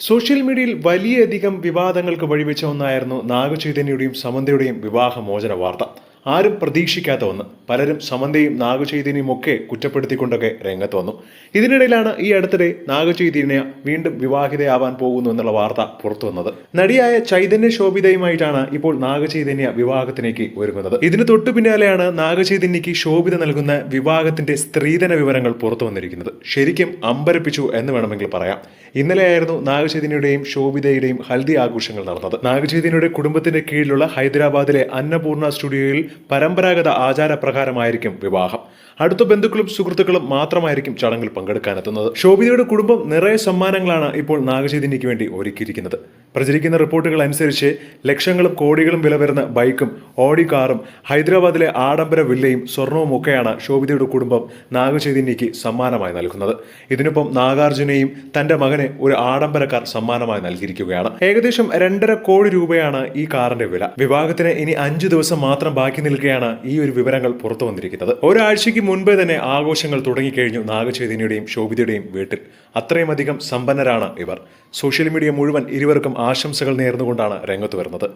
Social മീഡിയയിൽ വലിയധികം വിവാദങ്ങൾക്ക് വഴിവെച്ച ഒന്നായിരുന്നു നാഗചൈതന്യയുടെയും സമന്തയുടെയും വിവാഹമോചന വാർത്ത. ആരും പ്രതീക്ഷിക്കാത്ത ഒന്ന്. പലരും സമന്തയും നാഗചൈതന്യയും ഒക്കെ കുറ്റപ്പെടുത്തിക്കൊണ്ടൊക്കെ രംഗത്ത് വന്നു. ഇതിനിടയിലാണ് ഈ അടുത്തിടെ നാഗചൈതന്യ വീണ്ടും വിവാഹിതയാവാൻ പോകുന്നു എന്നുള്ള വാർത്ത പുറത്തു വന്നത്. നടിയായ ചൈതന്യ ശോഭിതയുമായിട്ടാണ് ഇപ്പോൾ നാഗചൈതന്യ വിവാഹത്തിലേക്ക് ഒരുങ്ങുന്നത്. ഇതിന് തൊട്ടു പിന്നാലെയാണ് നാഗചൈതന്യക്ക് ശോഭിത നൽകുന്ന വിവാഹത്തിന്റെ സ്ത്രീധന വിവരങ്ങൾ പുറത്തു വന്നിരിക്കുന്നത്. ശരിക്കും അമ്പരപ്പിച്ചു എന്ന് വേണമെങ്കിൽ പറയാം. ഇന്നലെയായിരുന്നു നാഗചൈതന്യയുടെയും ശോഭിതയുടെയും ഹൽദി ആഘോഷങ്ങൾ നടന്നത്. നാഗചൈതന്യയുടെ കുടുംബത്തിന്റെ കീഴിലുള്ള ഹൈദരാബാദിലെ അന്നപൂർണ സ്റ്റുഡിയോയിൽ പരമ്പരാഗത ആചാരപ്രകാരമായിരിക്കും വിവാഹം. അടുത്ത ബന്ധുക്കളും സുഹൃത്തുക്കളും മാത്രമായിരിക്കും ചടങ്ങിൽ പങ്കെടുക്കാനെത്തുന്നത്. ശോഭിതയുടെ കുടുംബം നിറയെ സമ്മാനങ്ങളാണ് ഇപ്പോൾ നാഗചൈതന്യയ്ക്ക് വേണ്ടി ഒരുക്കിയിരിക്കുന്നത്. പ്രചരിക്കുന്ന റിപ്പോർട്ടുകൾ അനുസരിച്ച് ലക്ഷങ്ങളും കോടികളും വില വരുന്ന ബൈക്കും ഓഡി കാറും ഹൈദരാബാദിലെ ആഡംബര വില്ലയും സ്വർണവും ഒക്കെയാണ് ശോഭിതയുടെ കുടുംബം നാഗചൈതന്യയ്ക്ക് സമ്മാനമായി നൽകുന്നത്. ഇതിനൊപ്പം നാഗാർജുനയും തന്റെ മകനെ ഒരു ആഡംബര കാർ സമ്മാനമായി നൽകിയിരിക്കുകയാണ്. ഏകദേശം രണ്ടര കോടി രൂപയാണ് ഈ കാറിന്റെ വില. വിവാഹത്തിന് ഇനി അഞ്ചു ദിവസം മാത്രം ബാക്കി നിൽക്കുകയാണ് ഈ ഒരു വിവരങ്ങൾ പുറത്തു വന്നിരിക്കുന്നത്. ഒരാഴ്ചയ്ക്ക് മുൻപേ തന്നെ ആഘോഷങ്ങൾ തുടങ്ങിക്കഴിഞ്ഞു നാഗചൈതന്യയുടെയും ശോഭിതയുടെയും വീട്ടിൽ. അത്രയും അധികം സമ്പന്നരാണ് ഇവർ. സോഷ്യൽ മീഡിയ മുഴുവൻ ഇരുവർക്കും ആശംസകൾ നേർന്നുകൊണ്ടാണ് രംഗത്ത് വരുന്നത്.